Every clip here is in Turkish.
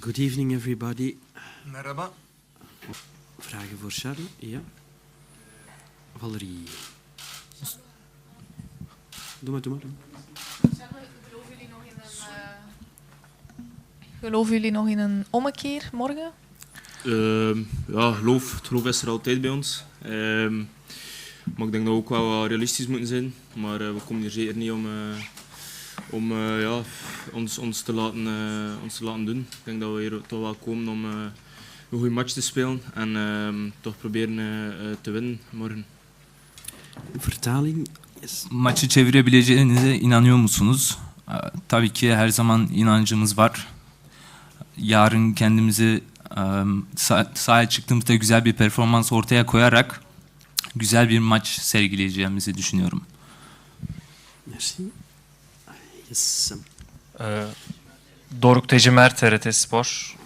Good evening, everybody. Merhaba. Vragen voor Charles? Ja. Valerie. Doe maar, doe maar. doe maar. Geloven jullie nog in een, eh, Geloven jullie nog in een ommekeer morgen? Ehm, ja, geloof. Het geloof is er altijd bij ons. Ehm, maar ik denk dat we ook wel realistisch moeten zijn. Maar eh, we komen hier zeker niet om, eh, om eh, ja, ons, ons, te laten, eh, ons te laten doen. Ik denk dat we hier toch wel komen om eh, een goede match te spelen en ehm, toch proberen eh, eh, te winnen morgen. Vertaling. Yes. Maçı çevirebileceğinize inanıyor musunuz? Tabii ki her zaman inancımız var. Yarın kendimizi e, sah- sahaya çıktığımızda güzel bir performans ortaya koyarak güzel bir maç sergileyeceğimizi düşünüyorum. Merci. Yes. Ee, Doruk Tecimer TRT Spor.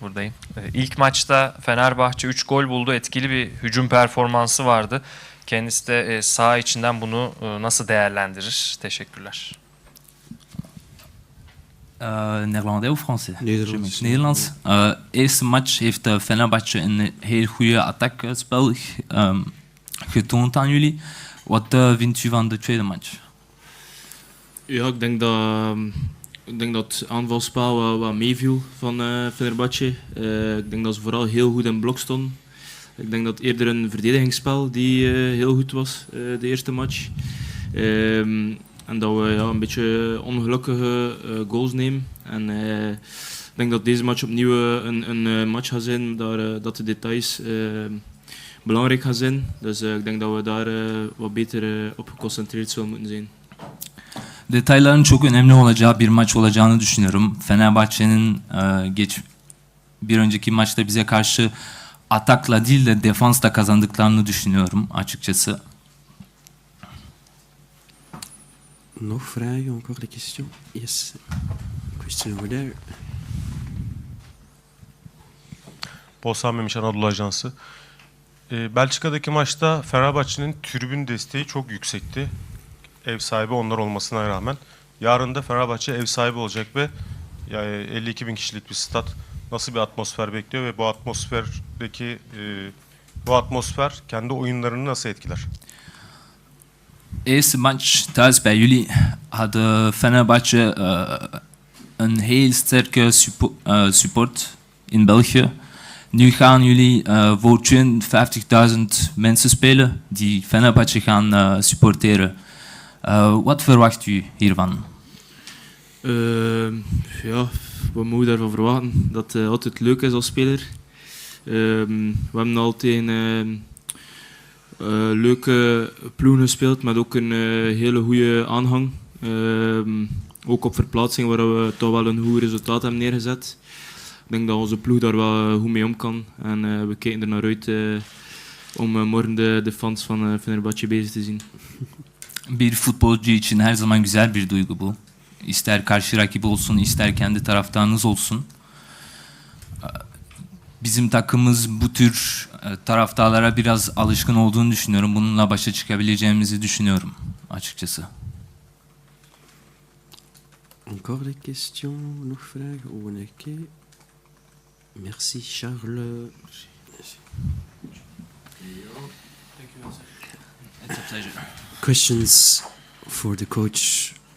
Buradayım. Ee, İlk maçta Fenerbahçe 3 gol buldu. Etkili bir hücum performansı vardı. Kendisi de e, saha içinden bunu e, nasıl değerlendirir? Teşekkürler. Ee, Nederlandais of Français? Nederlands. Nederlands. Ee, eerste match heeft eh, Fenerbahçe een heel goede attackspel ehm, getoond aan jullie. Wat eh, vindt u van de tweede match? Ja, ik denk dat, ehm, ik denk dat het aanvalspel wat, meeviel van. Eh, ik denk dat ze vooral heel goed in blok stonden. Ik denk dat eerder een verdedigingsspel die eh, heel goed was, de eerste match. Ehm, en dat we ja, een beetje ongelukkige goals nemen. En ik denk dat deze match opnieuw een, een match gaat zijn, daar, dat de details eh, belangrijk gaan zijn. Dus ik denk dat we daar wat beter op geconcentreerd zullen moeten zijn. Detayların çok önemli olacağı bir maç olacağını düşünüyorum. Fenerbahçe'nin e, geç bir önceki maçta bize karşı atakla değil de defansla kazandıklarını düşünüyorum açıkçası. Nog vragen? Encore des questions? Yes. Question over there. Boğazhan Memiş Anadolu Ajansı. Ee, Belçika'daki maçta Fenerbahçe'nin tribün desteği çok yüksekti. Ev sahibi onlar olmasına rağmen. Yarın da Fenerbahçe ev sahibi olacak ve yani 52 bin kişilik bir stat nasıl bir atmosfer bekliyor ve bu atmosferdeki e, bu atmosfer kendi oyunlarını nasıl etkiler? Eerste match thuis bij jullie had eh, Fenerbahçe eh, een heel sterke eh, support in België. Nu gaan jullie eh, voor 52.000 mensen spelen die Fenerbahçe gaan eh, supporteren. Eh, wat verwacht u hiervan? Ehm, ja, wat moet je daarvan verwachten? Dat het altijd leuk is als speler. Ehm, we hebben altijd eh, leuke ploegen gespeeld met ook een eh, hele goede aanhang. Ehm, ook op verplaatsing waar we toch wel een goed resultaat hebben neergezet. Ik denk dat onze ploeg daar wel eh, goed mee om kan. En eh, we kijken er naar uit eh, om eh, morgen de, de fans van uh, bezig te zien. Bir futbolcu için her zaman güzel bir duygu bu. İster karşı rakip olsun, ister kendi taraftarınız olsun. Bizim takımımız bu tür e, taraftarlara biraz alışkın olduğunu düşünüyorum. Bununla başa çıkabileceğimizi düşünüyorum açıkçası. Encore des questions? Oh, nee, oké. Merci, Charles. Questions for the coach